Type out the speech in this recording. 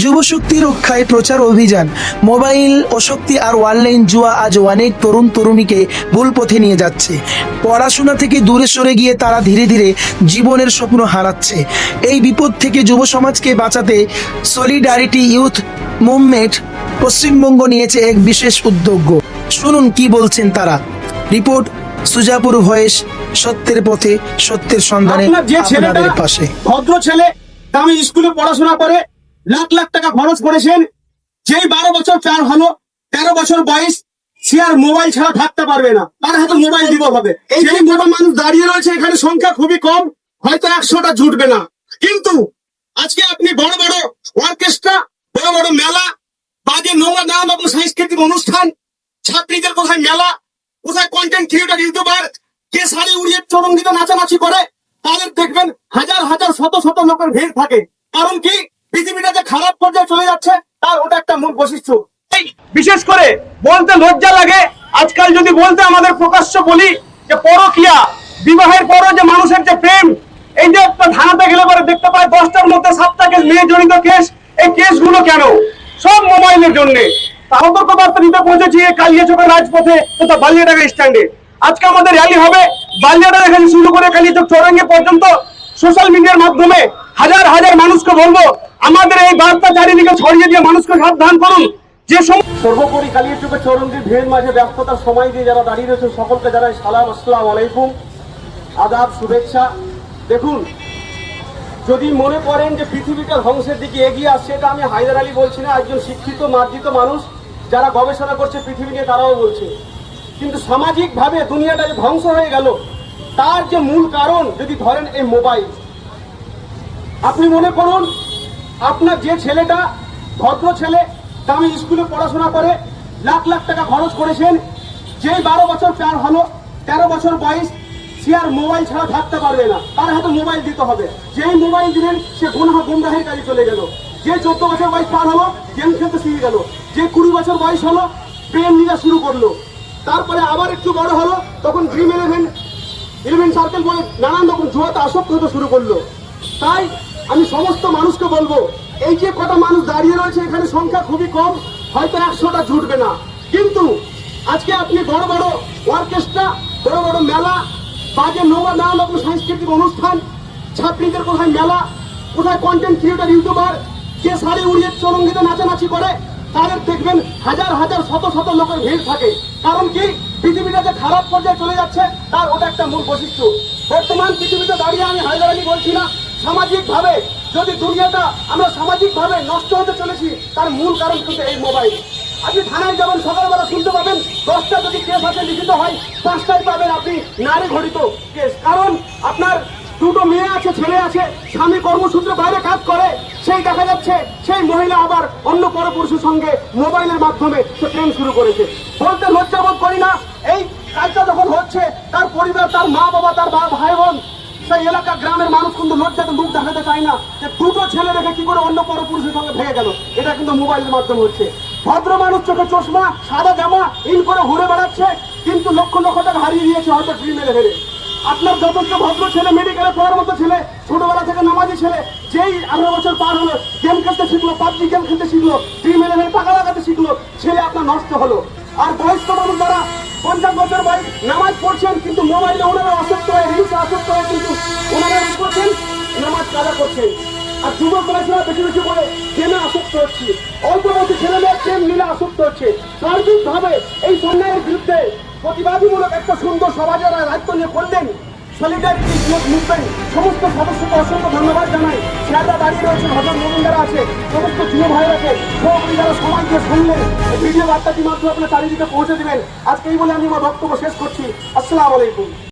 যুবশক্তি রক্ষায় প্রচার অভিযান। মোবাইল অশক্তি আর অনলাইন জুয়া আজ অনেক তরুণ তরুণীকে ভুল পথে নিয়ে যাচ্ছে। পড়াশোনা থেকে দূরে সরে গিয়ে তারা ধীরে ধীরে জীবনের স্বপ্ন হারাচ্ছে। এই বিপদ থেকে যুব সমাজকে বাঁচাতে সলিডারিটি ইউথ মুভমেন্ট পশ্চিমবঙ্গ নিয়েছে এক বিশেষ উদ্যোগ। শুনুন কি বলছেন তারা। রিপোর্ট সুজাপুর ভয়েস সত্যের পথে সত্যের সন্ধানে আপনাদের পাশে। ভদ্র ছেলে দামি স্কুলে পড়াশোনা করে লাখ লাখ টাকা খরচ করেছেন। যেই বারো বছর চার হলো তেরো বছর বয়স সে আর মোবাইল ছাড়া থাকতে পারবে না। তার হাতে মোবাইল দিব হবে এই মোটা মানুষ দাঁড়িয়ে রয়েছে এখানে সংখ্যা খুবই কম হয়তো একশোটা জুটবে না। কিন্তু আজকে আপনি বড় বড় অর্কেস্ট্রা বড় বড় মেলা বাজে নোংরা নাম এবং সাংস্কৃতিক অনুষ্ঠান ছাত্রীদের কোথায় মেলা কোথায় কন্টেন্ট ক্রিয়েটার ইউটিউবার কে শাড়ি উড়িয়ে চরঙ্গিত নাচানাচি করে তাদের দেখবেন হাজার হাজার শত শত লোকের ভিড় থাকে। কারণ কি? পৃথিবীটা যে খারাপ পর্যায়ে চলে যাচ্ছে, তার ওটা একটা মূল বৈশিষ্ট্য। বিশেষ করে বলতে লজ্জা লাগে। আজকাল যদি বলতে আমাদের প্রকাশ্য বলি, যে পরকিয়া, বিবাহের পরও যে মানুষের যে প্রেম, এই যে একটা থানাতে গেলে পরে দেখতে পাই দশটার মধ্যে সাতটা কেস, মেয়ে জড়িত কেস, এই কেসগুলো কেন? সব মোবাইলের জন্য। সতর্ক বার্তা দিতে পৌঁছেছি কালিয়াচকের রাজপথে, তথা বালিয়াডাঙ্গা স্ট্যান্ডে। আজকে আমাদের র্যালি হবে। বালিয়াডাঙ্গা থেকে শুরু করে কালিয়াচক চৌরাঙ্গি পর্যন্ত সোশ্যাল মিডিয়ার মাধ্যমে হাজার হাজার মানুষকে বলব আমাদের এই বার্তা চারিদিকে ছড়িয়ে দিয়ে মানুষকে সাবধান করুন। যে সর্বোপরি কালিয়াচকের চৌরঙ্গির ভিড়ের মাঝে ব্যস্ততার সময় দিয়ে যারা দাঁড়িয়ে রয়েছে, সকলকে জানাই সালাম, আসসালাম আলাইকুম। আদাব, শুভেচ্ছা। দেখুন, যদি মনে করেন যে পৃথিবীটা ধ্বংসের দিকে এগিয়ে আসছে, এটা আমি হায়দার আলী বলছি না, একজন শিক্ষিত, মার্জিত মানুষ, যারা গবেষণা করছে পৃথিবী নিয়ে তারাও বলছে। কিন্তু সামাজিকভাবে দুনিয়াটা যে ধ্বংস হয়ে গেল, তার যে মূল কারণ, যদি ধরেন এই মোবাইল। আপনি মনে করুন আপনার যে ছেলেটা ভদ্র ছেলে, দামি স্কুলে পড়াশোনা করে, লাখ লাখ টাকা খরচ করেছেন, যেই বারো বছর চার হলো, তেরো বছর বয়স, সে আর মোবাইল ছাড়া থাকতে পারবে না। তার হাতে মোবাইল দিতে হবে। যেই মোবাইল দিলেন, সে গুনহা গুমরাহের কাজে চলে গেল। যে চোদ্দ বছর বয়স পার হলো, গেম খেলতে শিখে গেল। যে কুড়ি বছর বয়স হলো, প্রেম নিয়ে শুরু করল। তারপরে আবার একটু বড় হলো, তখন ড্রিম ইলেভেন ইলেভেন সার্কেল বলে নানান রকম জুয়াতে আসক্ত হতে শুরু করল। তাই আমি সমস্ত মানুষকে বলব, এই যে কটা মানুষ দাঁড়িয়ে রয়েছে, এখানে সংখ্যা খুবই কম, হয়তো একশোটা জুটবে না। কিন্তু আজকে আপনি বড় বড় অর্কেস্ট্রা, বড় বড় মেলা, বাজে নোংরা নাম এবং সাংস্কৃতিক অনুষ্ঠান, ছাত্রীদের কোথায় মেলা, কোথায় কন্টেন্ট ক্রিয়েটার ইউটিউবার যে শাড়ি উড়িয়ে চরঙ্গিতে নাচানাচি করে, তাদের দেখবেন হাজার হাজার, শত শত লোকের ভিড় থাকে। কারণ কি? পৃথিবীটা যে খারাপ পর্যায়ে চলে যাচ্ছে, তার ওটা একটা মূল বৈশিষ্ট্য। বর্তমান পৃথিবীতে দাঁড়িয়ে আমি হায়দার বলছি না সামাজিক ভাবে যদি দুনিয়াটা আমরা সামাজিক ভাবে নষ্ট হতে চলেছি, তার মূল কারণ কিন্তু এই মোবাইল। আপনি থানায় যাবেন সকালবেলা শুনতে পাবেন, দশটা যদি কেস আছে লিখিত হয়, পাঁচটায় পাবেন আপনি নারী ঘটিত কেস। কারণ আপনার দুটো মেয়ে আছে, ছেলে আছে, স্বামী কর্মসূত্রে বাইরে কাজ করে, সেই দেখা যাচ্ছে সেই মহিলা আবার অন্য পরপুরুষের সঙ্গে মোবাইলের মাধ্যমে সে প্রেম শুরু করেছে। বলতে লজ্জাবোধ করি না, এই কাজটা যখন হচ্ছে, তার পরিবার, তার মা বাবা তার ভাই বোন সেই এলাকা গ্রামের মানুষ কিন্তু লজ্জাতে মুখ দেখাতে চায় না যে দুটো ছেলে রেখে কি করে অন্য পরপুরুষের সঙ্গে ভেঙে গেল। এটা কিন্তু মোবাইলের মাধ্যমে হচ্ছে। ভদ্র মানুষ চোখে চশমা, সাদা জামা, ইন করে ঘুরে বেড়াচ্ছে, কিন্তু লক্ষ লক্ষ টাকা হারিয়ে দিয়েছে হয়তো ড্রিম এলেভেনে আপনার যথেষ্ট ভদ্র ছেলে মেডিকেলে পড়ার মতো ছেলে, ছোটবেলা থেকে নামাজি ছেলে, যেই আঠারো বছর পার হলো গেম খেলতে শিখলো পাবজি গেম খেলতে শিখলো ড্রিম ইলেভেন টাকা লাগাতে শিখলো, ছেলে আপনার নষ্ট হলো। আর বয়স্ক মানুষ যারা পঞ্চাশ বছর বয়স, নামাজ পড়ছেন, কিন্তু মোবাইলে ওনারা আসক্ত হয়ে রিলসে আসক্ত হয়ে কিন্তু ওনারা কি করছেন, নামাজ কাজা করছেন। আর যুবক বয়সরা বেশি বেশি বলে গেমে আসক্ত হচ্ছে। অল্প বয়সে ছেলে মেয়ে গেম মিলে আসক্ত হচ্ছে। সার্বিকভাবে এই সন্ন্যায়ের বিরুদ্ধে প্রতিবাদীমূলক একটা সুন্দর সমাজের দায়িত্ব নিয়ে করলেন সলিডারিটি মুভমেন্ট সমস্ত সদস্যকে অসংখ্য ধন্যবাদ জানাই। স্যাররা দাঁড়িয়ে রয়েছেন হজর যারা আছে, সমস্ত যুব ভাইরাকে সবাই যারা সবাই দিয়ে শুনলেন ভিডিও বার্তাটির মাধ্যমে আপনার চারিদিকে পৌঁছে দেবেন। আজকে এই বলে আমি আমার বক্তব্য শেষ করছি। আসসালামু আলাইকুম।